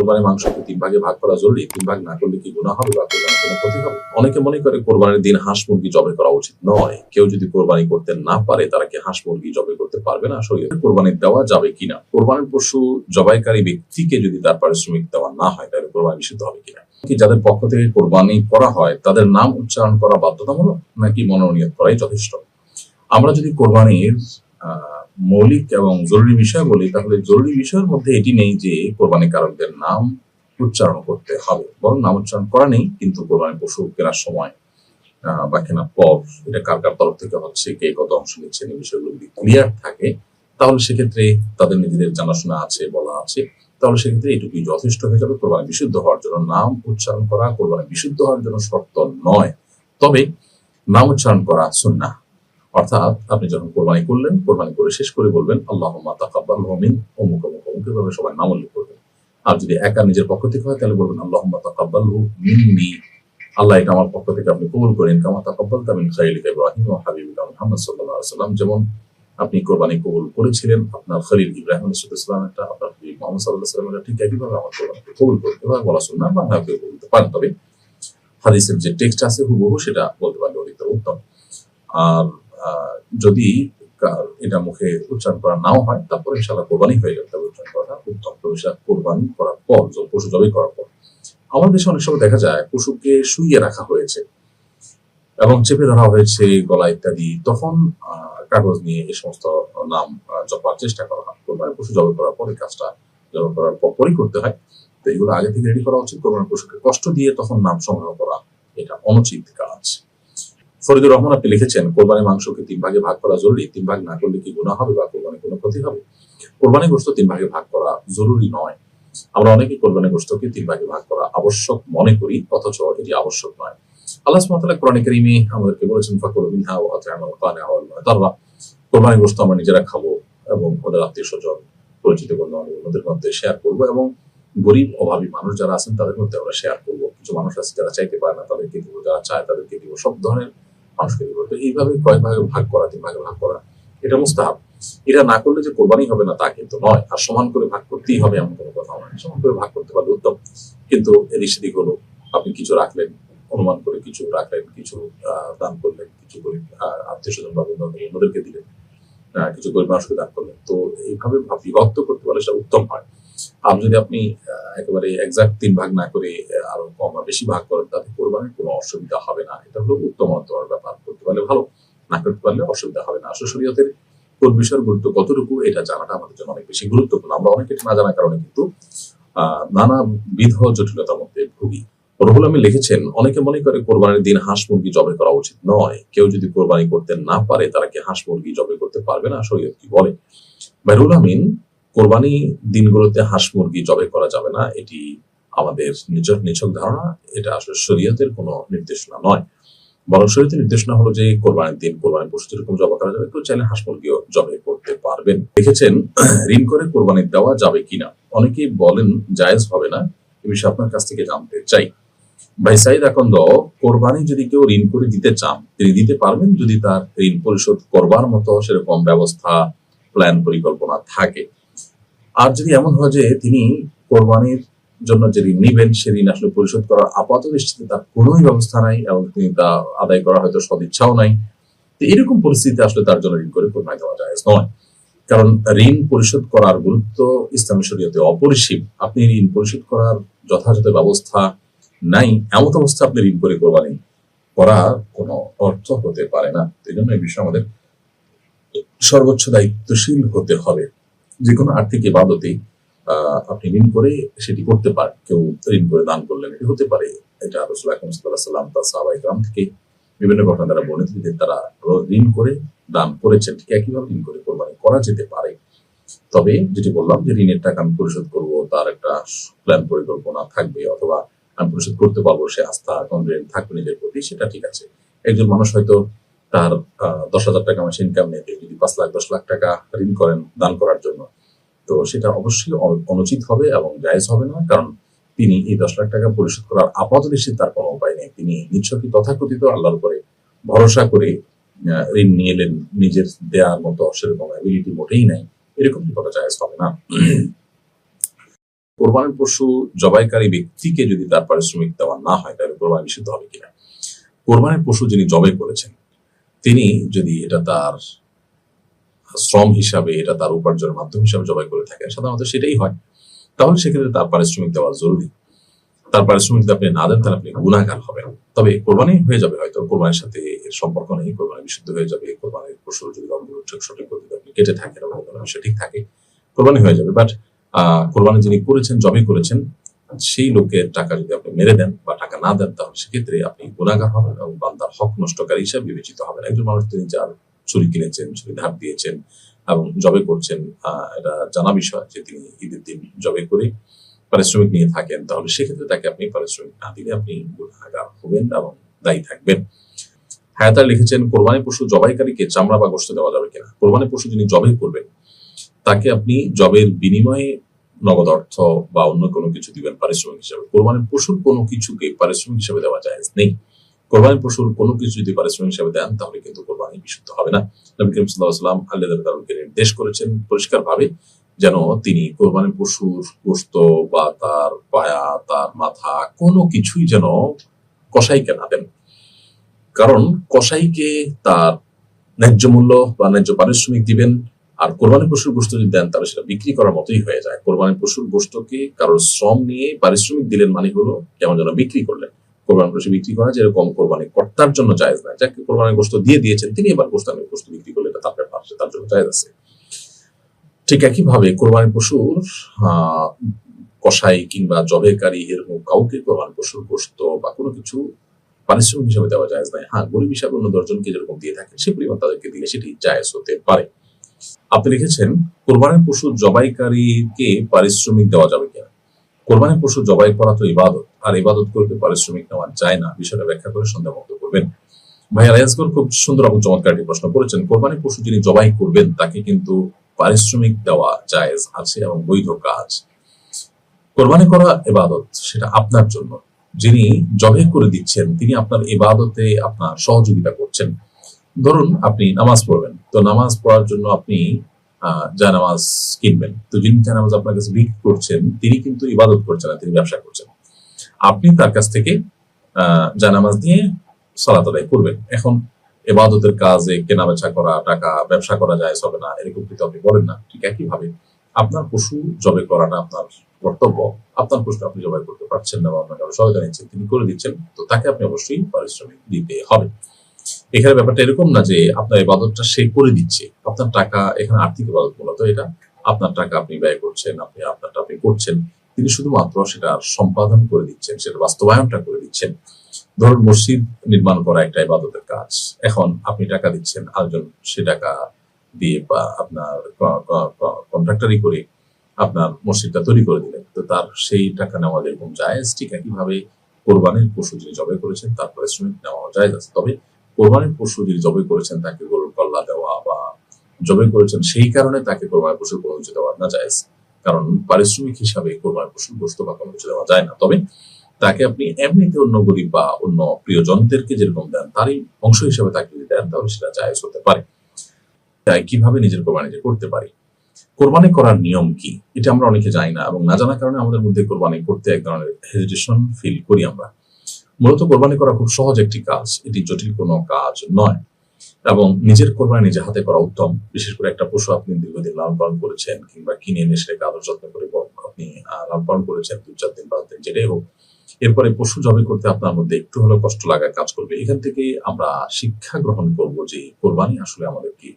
কোরবানির মাংসকে তিন ভাগে ভাগ করা জরুরি তিন ভাগ না করলে কি গুণা হবে বা কোরবানির কোনো ক্ষতি হবে? অনেকে মনে করে কোরবানির দিন হাঁস মুরগি জবে করা উচিত নয়। কেউ যদি কোরবানি করতে না পারে তারা কি হাঁস মুরগি জবে করতে পারবে না? শরীরে কোরবানি দেওয়া যাবে কিনা? কোরবানির পশু জবাইকারী ব্যক্তিকে যদি তার পারিশ্রমিক দেওয়া না হয় তাহলে কোরবানি বিশুদ্ধ হবে কিনা? কি যাদের পক্ষ থেকে কোরবানি করা হয় তাদের নাম উচ্চারণ করা বাধ্যতামূলক নাকি মনোনিয়ত করাই যথেষ্ট? আমরা যদি কোরবানির আহ, মৌলিক এবং জরুরি বিষয় বলি, তাহলে জরুরি বিষয়ের মধ্যে এটি নেই যে কোরবানি কারকদের নাম উচ্চারণ করতে হবে। বরং নাম উচ্চারণ করা নেই, কিন্তু কোরবানি পশু কেনার সময় বা কেনার পর এটা কার কার তরফ থেকে হচ্ছে, কে কত অংশ নিচ্ছেন এই বিষয়গুলো যদি ক্লিয়ার থাকে, তাহলে সেক্ষেত্রে তাদের নিজেদের জানাশোনা আছে, বলা আছে। তাহলে সেক্ষেত্রে এটুকুই যথেষ্ট হয়ে যাবে কোরবানি বিশুদ্ধ হওয়ার জন্য। নাম উচ্চারণ করা কোরবানি বিশুদ্ধ হওয়ার জন্য শর্ত নয়। তবে নাম উচ্চারণ করা সুন্নাহ। অর্থাৎ আপনি যখন কোরবানি করলেন, কোরবানি করে শেষ করে বলবেন আল্লাহ তাকাব্বাল অমুক অমুক অমুক, এভাবে সবাই নাম উল্লেখ করবেন। আর যদি একা নিজের পক্ষ থেকে হয়, তাহলে বলবেন আল্লাহ তাকাব্বাল আল্লাহ এটা আমার পক্ষ থেকে আপনি কবুল করেন। কামা তাকাব্বাল তামিন খাইলিকা ইব্রাহিম ও হাবিবিকা মুহাম্মদ আলাইহি সাল্লাম যেমন আপনি কোরবানি কবুল করেছিলেন, আপনার খলিল ইব্রাহিম একটা, আপনার হাবিব মুহাম্মদ আলাইহি সাল্লাম ঠিক একইভাবে আমার কোরবানিকে কবুল করুন। এভাবে বলা শুননা বা না কেউ বলতে পারেন। তবে হাদিসের যে টেক্সট আছে, হুবহু সেটা বলতে পারলে অধিকতর উত্তম। আর যদি এটা মুখে উচ্চারণ করা নাও হয়, তারপরে ইনশাল্লাহ কোরবানি হয়ে যাবে। তবে উচ্চারণ করাটা উত্তম। তবে কোরবানি করার পর পশু জবাই করার পর। আমাদের দেশে অনেক সময় দেখা যায়, পশুকে শুইয়ে রাখা হয়েছে এবং চেপে ধরা হয়েছে, গলা ইত্যাদি। তখন কাগজ নিয়ে এই সমস্ত নাম জপার চেষ্টা করা হয়। কোরবানি পশু জবাই করার পরে কাজটা জবাই করার পরই করতে হয়। তো এগুলো আগে থেকে রেডি করা উচিত। কোরবানি পশুকে কষ্ট দিয়ে তখন নাম সংগ্রহ করা এটা অনুচিত কাজ। ফরিদুর রহমান আপনি লিখেছেন কোরবানি মাংসকে তিন ভাগে ভাগ করা জরুরি। তিন ভাগ না করলে কি গুণা হবে বা কোরবানি কোনো ক্ষতি হবে? কোরবানি গোস্ত তিন ভাগে ভাগ করা জরুরি নয়। আমরা অনেকেই কোরবানি গোস্তকে তিন ভাগে ভাগ করা আবশ্যক মনে করি, অথচ এটি আবশ্যক নয়। আল্লাহ কোরআন আমাদেরকে বলেছেন কোরবানি গোস্ত আমরা নিজেরা খাব এবং ওদের আত্মীয় স্বজন, পরিচিত বন্ধু বান্ধবদের মধ্যে শেয়ার করব এবং গরিব, অভাবী মানুষ যারা আছেন, তাদের মধ্যে আমরা শেয়ার করব। কিছু মানুষ আছে যারা চাইতে পারে না, তাদেরকে দিব, যারা চায় তাদেরকে দিব। সব ধরনের মানুষকে দিব তো এইভাবে কয়েক ভাগে ভাগ করা, তিন ভাগে ভাগ করা, এটা মুস্তাহাব। এটা না করলে যে কোরবানি হবে না, তা কিন্তু নয়। আর সমান করে ভাগ করতেই হবে এমন কোনো কথা নয়। সমান করে ভাগ করতে পারলে উত্তম। কিন্তু এদিক সেদিক হলো, আপনি কিছু রাখলেন, অনুমান করে কিছু রাখলেন, কিছু দান করলেন, কিছু গরিব আত্মীয় স্বজন বা বন্ধু অন্যদেরকে দিলেন কিছু গরিব মানুষকে দান করলেন। তো এইভাবে ভাব- বিভক্ত করতে পারলে সেটা উত্তম হয়। আর যদি আপনি একেবারে এক্সাক্ট তিন ভাগ না করে আরও কম বা বেশি ভাগ করেন, তাতে কোরবানির কোনো অসুবিধা হবে না। এটা হলো উত্তমতর ব্যাপার। করতে পারলে ভালো, না করতে পারলে অসুবিধা হবে না। আসলে শরীয়তের কোন বিষয়ের গুরুত্ব কতটুকু, এটা জানাটা আমাদের জন্য অনেক বেশি গুরুত্বপূর্ণ। আমরা অনেকে না জানার কারণে কিন্তু নানা বিধ জটিলতার মধ্যে ভুগি। রহুল আমি লিখেছেন, অনেকে মনে করে কোরবানির দিন হাঁস মুরগি জবে করা উচিত নয়। কেউ যদি কোরবানি করতে না পারে, তারা কি হাঁস মুরগি জবে করতে পারবে না? শরীয়ত কি বলে? বাইরুল আমিন কোরবানি দিনগুলোতে হাঁস মুরগি জবে করা যাবে না, এটি আমাদের নিচক নিছক ধারণা, এটা আসলে শরীয়তের কোনো নির্দেশনা নয়। বরং শরীয়তের নির্দেশনা হলো যে কোরবানির দিন কোরবানি পশু যেরকম জবা করা যাবে কেউ চাইলে হাঁস মুরগিও জবে করতে পারবেন। দেখেছেন, ঋণ করে কোরবানি দেওয়া যাবে কিনা? অনেকেই বলেন জায়েজ হবে না এ বিষয়ে আপনার কাছ থেকে জানতে চাই। ভাই সাইদ আকন্দ, কোরবানি যদি কেউ ঋণ করে দিতে চান, তিনি দিতে পারবেন যদি তার ঋণ পরিশোধ করবার মতো সেরকম ব্যবস্থা, প্ল্যান, পরিকল্পনা থাকে। আর যদি এমন হয় যে তিনি কোরবানির জন্য যে ঋণ নিবেন, সে ঋণ আসলে পরিশোধ করার আপাত দৃষ্টিতে তার কোনোই ব্যবস্থা নাই এবং তিনি তা আদায় করার হয়তো সদিচ্ছাও নাই। তো এরকম পরিস্থিতিতে আসলে তার জন্য ঋণ করে কোরবানি দেওয়া যায়। নয় কারণ ঋণ পরিশোধ করার গুরুত্ব ইসলামী শরীয়তে অপরিসীম। আপনি ঋণ পরিশোধ করার যথাযথ ব্যবস্থা নাই। এমন অবস্থা আপনি ঋণ করে কোরবানি করা কোনো অর্থ হতে পারে না। এই জন্য এই বিষয়ে আমাদের সর্বোচ্চ দায়িত্বশীল হতে হবে। যে কোনো আর্থিক ইবাদতেই আহ, আপনি ঋণ করে সেটি করতে পারেন কেউ ঋণ করে দান করলেন এটি হতে পারে। এটা রসুল আকরম সাল্লাম তার সাহাবাই গ্রাম থেকে বিভিন্ন ঘটনা দ্বারা বর্ণিত যে তারা ঋণ করে দান করেছেন ঠিক একইভাবে ঋণ করে কোরবানি করা যেতে পারে। তবে যেটি বললাম যে ঋণের টাকা আমি পরিশোধ করব তার একটা প্ল্যান পরিকল্পনা থাকবে অথবা আমি পরিশোধ করতে পারব সে আস্থা কনফিডেন্ট থাকবে নিজের প্রতি সেটা ঠিক আছে। একজন মানুষ হয়তো তার দশ হাজার টাকা মাসে ইনকাম নিয়ে। যদি পাঁচ লাখ, দশ লাখ টাকা ঋণ করেন দান করার জন্য। তো সেটা অবশ্যই অনুচিত হবে এবং জায়েজ হবে না। কারণ তিনি এই দশ লাখ টাকা পরিশোধ করার আপাত দৃষ্টিতে তার কোনো উপায় নেই। তিনি নিচ্ছকই তথাকথিত আল্লাহর উপরে ভরসা করে ঋণ নিয়ে এলেন? নিজের দেওয়ার মতো সেরকম অ্যাবিলিটি মোটেই নাই। এরকম কি করা জায়েজ হবে না? কোরবানির পশু জবাইকারী ব্যক্তিকে যদি তার পারিশ্রমিক দেওয়া না হয়, তাহলে কোরবানি নিষিদ্ধ হবে কিনা? কোরবানির পশু যিনি জবাই করেছেন তিনি যদি এটা তার শ্রম হিসাবে, এটা তার উপার্জনের মাধ্যম হিসাবে জবাই করে থাকেন, সাধারণত সেটাই হয়। তাহলে সেক্ষেত্রে তার পারিশ্রমিক দেওয়া জরুরি। তার পারিশ্রমিক যদি আপনি না দেন, তাহলে আপনি গুণাগার হবেন। তবে কোরবানি হয়ে যাবে হয়তো, কোরবানির সাথে এর সম্পর্ক নেই, কোরবানি বিশুদ্ধ হয়ে যাবে, কোরবানির পশু যদি ঠিক সঠিক পদ্ধতিতে আপনি কেটে থাকেন এবং কোনো ঠিক থাকে, কোরবানি হয়ে যাবে। বাট আহ, কোরবানি যিনি করেছেন জবে করেছেন সেই লোকের টাকা যদি আপনি মেরে দেন বা টাকা না দেন, তাহলে সেক্ষেত্রে আপনি গুণাগার হবেন এবং বান্দার হক নষ্টকারী হিসাবে বিবেচিত হবেন। একজন মানুষ তিনি যার ছুরি কিনেছেন ছুরি ধার দিয়েছেন এবং জবে করছেন এটা জানা বিষয় যে তিনি ঈদের দিন জবে করে পারিশ্রমিক নিয়ে থাকেন, তাহলে সেক্ষেত্রে তাকে আপনি পারিশ্রমিক না দিলে আপনি গুণাগার হবেন এবং দায়ী থাকবেন। হায়াতার লিখেছেন, কোরবানি পশু জবাইকারীকে চামড়া বা গোস্ত দেওয়া যাবে কিনা? কোরবানি পশু যিনি জবাই করবেন, তাকে আপনি জবের বিনিময়ে নগদ অর্থ বা অন্য কোনো কিছু দিবেন পারিশ্রমিক হিসাবে। কোরবানির পশুর কোনো কিছুকে পারিশ্রমিক হিসাবে দেওয়া যায় নেই। কোরবানির পশুর কোনো কিছু যদি পারিশ্রমিক হিসাবে দেন, তাহলে কিন্তু কোরবানি বিশুদ্ধ হবে না। নবী করিম সাল্লাহ সাল্লাম আল্লাহ তালুকে নির্দেশ করেছেন পরিষ্কার ভাবে যেন তিনি কোরবানির পশুর গোস্ত বা তার পায়া, তার মাথা কোনো কিছুই যেন কসাইকে না দেন। কারণ কসাইকে তার ন্যায্য মূল্য বা ন্যায্য পারিশ্রমিক দিবেন আর কোরবানি পশুর গোস্ত যদি দেন, তাহলে সেটা বিক্রি করার মতোই হয়ে যায়। কোরবানি পশুর গোস্তকে কারোর শ্রম নিয়ে পারিশ্রমিক দিলেন মানে হলো কেমন যেন বিক্রি করলেন। কোরবানি পশু বিক্রি করা যেরকম কোরবানি কর্তার জন্য জায়েজ নয়। যাকে কোরবানির গোস্ত দিয়ে দিয়েছেন, তিনি এবার গোস্তানের গোস্ত বিক্রি করলে তার ব্যাপার তার জন্য জায়েজ আছে। ঠিক একইভাবে কোরবানি পশুর কসাই কিংবা জবেকারী এরকম কাউকে কোরবানি পশুর গোস্ত বা কোনো কিছু পারিশ্রমিক হিসাবে দেওয়া যায় নাই হ্যাঁ গরিব হিসাবে অন্য দশজনকে যেরকম দিয়ে থাকে সে পরিমাণ তাদেরকে দিলে সেটি জায়েজ হতে পারে। আপনি লিখেছেন, কোরবানির পশু জবাইকারীকে পারিশ্রমিক দেওয়া যাবে কিনা? কোরবানির পশু জবাই করা তো ইবাদত, আর ইবাদত করতে পারিশ্রমিক নেওয়া যায় না, বিষয়টা ব্যাখ্যা করে সন্দেহ মুক্ত করবেন। ভাই খুব সুন্দর এবং চমৎকার একটি প্রশ্ন করেছেন পশু যিনি জবাই করবেন, তাকে কিন্তু পারিশ্রমিক দেওয়া জায়েজ আছে এবং বৈধ কাজ। কোরবানি করা এবাদত সেটা আপনার জন্য। যিনি জবে করে দিচ্ছেন, তিনি আপনার ইবাদতে আপনার সহযোগিতা করছেন। ধরুন আপনি নামাজ পড়বেন তো নামাজ পড়ার জন্য আপনি আহ, জায়নামাজ কিনবেন। তো যিনি জায়নামাজ আপনার কাছে বিক্রি করছেন তিনি কিন্তু ইবাদত করছেন না তিনি ব্যবসা করছেন। আপনি তার কাছ থেকে আহ, জায়নামাজ নিয়ে সালাত আদায় করবেন। এখন এবাদতের কাজে কেনা বেচা করা টাকা ব্যবসা করা যায় হবে না এরকম কিন্তু আপনি বলেন না। ঠিক একইভাবে আপনার পশু জবে করাটা আপনার কর্তব্য। আপনার পশু আপনি জবাই করতে পারছেন না বা আপনাকে আরও সহায়তা নিচ্ছেন তিনি করে দিচ্ছেন তো তাকে আপনি অবশ্যই পারিশ্রমিক দিতে হবে। এখানে ব্যাপারটা এরকম না যে আপনার ইবাদতটা সে করে দিচ্ছে। আপনার টাকা এখানে আর্থিক ইবাদত মূলত এটা। আপনার টাকা আপনি ব্যয় করছেন, আপনি আপনারটা আপনি করছেন। তিনি শুধুমাত্র সেটা সম্পাদন করে দিচ্ছেন, সেটা বাস্তবায়নটা করে দিচ্ছেন। ধরুন মসজিদ নির্মাণ করা একটা ইবাদতের কাজ। এখন আপনি টাকা দিচ্ছেন, আরেকজন সে টাকা দিয়ে বা আপনার কন্ট্রাক্টারি করে আপনার মসজিদটা তৈরি করে দিলেন। তো তার সেই টাকা নেওয়া যেরকম জায়েজ, ঠিক একইভাবে কোরবানির পশু যিনি জবাই করেছেন, তার পারিশ্রমিক নেওয়া আছে। তবে কোরবানির পশু যিনি জবে করেছেন তাকে গরুর কল্লা দেওয়া বা জবে করেছেন সেই কারণে তাকে কোরবানির পশুর কোনো কিছু দেওয়া না জায়েজ কারণ পারিশ্রমিক হিসাবে কোরবানির পশুর গোস্ত বা কোনো কিছু দেওয়া যায় না। তবে তাকে আপনি এমনিতে অন্য গরিব বা অন্য প্রিয়জনদেরকে যেরকম দেন, তারই অংশ হিসাবে তাকে যদি দেন, তাহলে সেটা জায়েজ হতে পারে। তাই কীভাবে নিজের কোরবানি যে করতে পারি? কোরবানি করার নিয়ম কি? এটা আমরা অনেকে জানি না এবং না জানার কারণে আমাদের মধ্যে কোরবানি করতে এক ধরনের হেজিটেশন ফিল করি আমরা। মূলত কোরবানি করা খুব সহজ একটি কাজ, এটি জটিল কোনো কাজ নয়। এবং নিজের কোরবানি নিজে হাতে করা উত্তম, বিশেষ করে একটা পশু আপনি দীর্ঘদিন লালন পালন করেছেন কিংবা কিনে এনে সেটাকে আদর যত্ন করে আপনি লালন পালন করেছেন দু চার দিন, পাঁচ দিন, যেটাই হোক, এরপরে পশু জবে করতে আপনার মধ্যে একটু হলেও কষ্ট লাগা কাজ করবে। এখান থেকে আমরা শিক্ষা গ্রহণ করব যে কোরবানি আসলে আমাদেরকে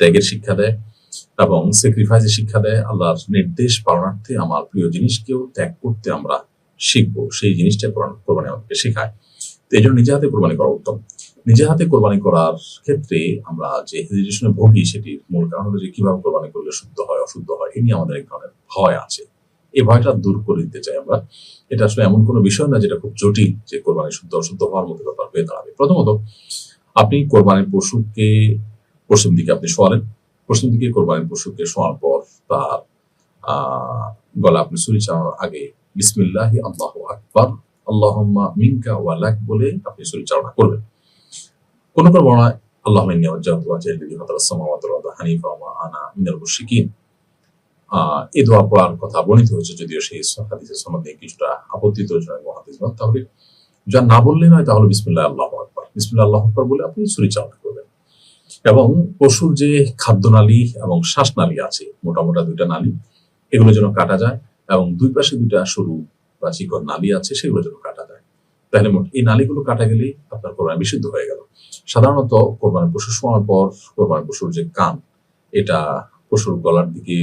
ত্যাগের শিক্ষা দেয় এবং স্যাক্রিফাইসের শিক্ষা দেয়, আল্লাহর নির্দেশ পালনার্থে আমার প্রিয় জিনিসকেও ত্যাগ করতে আমরা শিখব, সেই জিনিসটা কোরআন- কোরবানি আমাদেরকে শেখায়। তো এই জন্য নিজে হাতে কোরবানি করা উত্তম। নিজে হাতে কোরবানি করার ক্ষেত্রে আমরা যে হেজিটেশনে ভোগী, সেটির মূল কারণ হলো যে কীভাবে কোরবানি করলে শুদ্ধ হয়, অশুদ্ধ হয়, এ নিয়ে আমাদের এক ধরনের ভয় আছে। এই ভয়টা দূর করে দিতে চাই আমরা। এটা আসলে এমন কোনো বিষয় না যেটা খুব জটিল যে কোরবানি শুদ্ধ, অশুদ্ধ হওয়ার মতো ব্যাপার হয়ে দাঁড়াবে। প্রথমত, আপনি কোরবানির পশুকে পশ্চিম দিকে আপনি শোয়ালেন। পশ্চিম দিকে কোরবানির পশুকে শোয়ার পর তার গলা আপনি সুরি চাওয়ার আগে বিসমিল্লাহি আল্লাহ আকবার, আল্লাহুম্মা মিনকা ওয়া লাক বলে আপনি চালনা করবেন কোন কোন বর্ণায় আল্লাহ হানিফা আনা মিনাল মুশরিকিন। এই দোয়া পড়ার কথা বর্ণিত হয়েছে যদিও সেই হাদিসের সনদে কিছুটা আপত্তি তৈরি তাহলে যা না বললে নয়, তাহলে বিসমুল্লাহ আল্লাহ আকবর। বিসমুল্লাহ আল্লাহ আকবর বলে আপনি চালনা করবেন এবং পশুর যে খাদ্যনালী এবং শ্বাসনালী আছে, মোটা মোটা দুইটা নালী, এগুলো যেন কাটা যায় এবং দুই পাশে দুইটা সরু বা চিকন নালী আছে, সেগুলো যেন কাটা যায়। তাহলে মোট এই নালীগুলো কাটা গেলেই আপনার কোরবানি বিশুদ্ধ হয়ে গেল। সাধারণত কোরবানি পশু শোয়ার পর কোরবানি পশুর যে কান, এটা পশুর গলার দিকে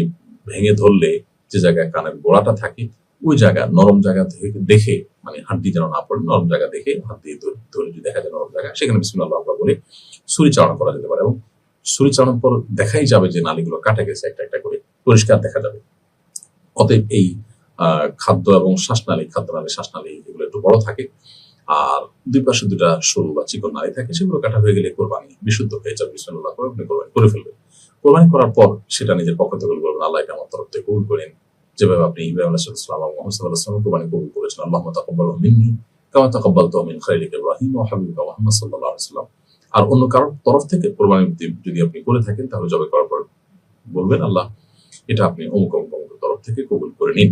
ভেঙে ধরলে যে জায়গায় কানের গোড়াটা থাকে, ওই জায়গা, নরম জায়গা থেকে দেখে মানে হাড্ডি যেন না পড়ে, নরম জায়গা দেখে হাত দিয়ে ধরে যদি দেখা যায় নরম জায়গা, সেখানে বিসমিল্লাহ আল্লাহ বলে ছুরি চালনা করা যেতে পারে এবং ছুরি চালানোর পর দেখাই যাবে যে নালীগুলো কাটা গেছে একটা একটা করে, পরিষ্কার দেখা যাবে। অতএব এই খাদ্য এবং শ্বাসনালী, খাদ্যনালী, শ্বাসনালী এগুলো একটু বড় থাকে। আর দুই পাশে দুটা সরু বা চিকন নালী থাকে, সেগুলো কাটা হয়ে গেলে কোরবানি বিশুদ্ধ হয়ে যাবে। বিসমিল্লাহ করে আপনি কোরবানি করে ফেলবেন। কোরবানি করার পর সেটা নিজের পক্ষ থেকে বলবেন, আল্লাহ এটা আমার তরফ থেকে কবুল করেন যেভাবে আপনি ইব্রাহিম আলাইসালাম এবং মোহাম্মদ সাল্লাহ কোরবানি কবুল করেছেন আল্লাহ তাকব্বাল মিন্নি কামা তাকব্বাল তো মিন খাইলিক ইব্রাহিম ও হাবিব মোহাম্মদ সাল্লাহ সাল্লাম আর অন্য কারোর তরফ থেকে কোরবানি যদি- আপনি করে থাকেন, তাহলে জবে করার পর বলবেন, আল্লাহ, এটা আপনি অমুক অমুক তরফ থেকে কবুল করে নিন।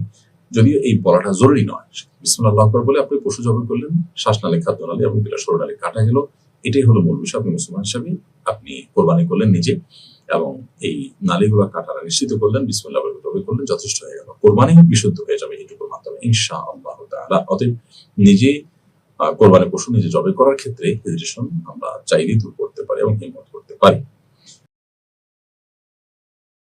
যদিও এই বলাটা জরুরি নয়। বিসমুল্লাহ আকবার বলে আপনি পশু জবে করলেন শ্বাসনালী খাদ্যনালী এবং দুটা সরনালী কাটা গেল। এটাই হলো মূল বিষয়। আপনি মুসলমান হিসাবে আপনি কোরবানি করলেন নিজে এবং এই নালীগুলো কাটারা নিশ্চিত করলেন, বিসমুল্লাহ তবে করলেন, যথেষ্ট হয়ে গেল। কোরবানি বিশুদ্ধ হয়ে যাবে এইটুকুর মাধ্যমে ইনশা আল্লাহ তাআলা। অতএব নিজে কোরবানি পশু নিজে জবে করার ক্ষেত্রে হেজিটেশন আমরা চাইলেই দূর করতে পারি এবং হিম্মত করতে পারি।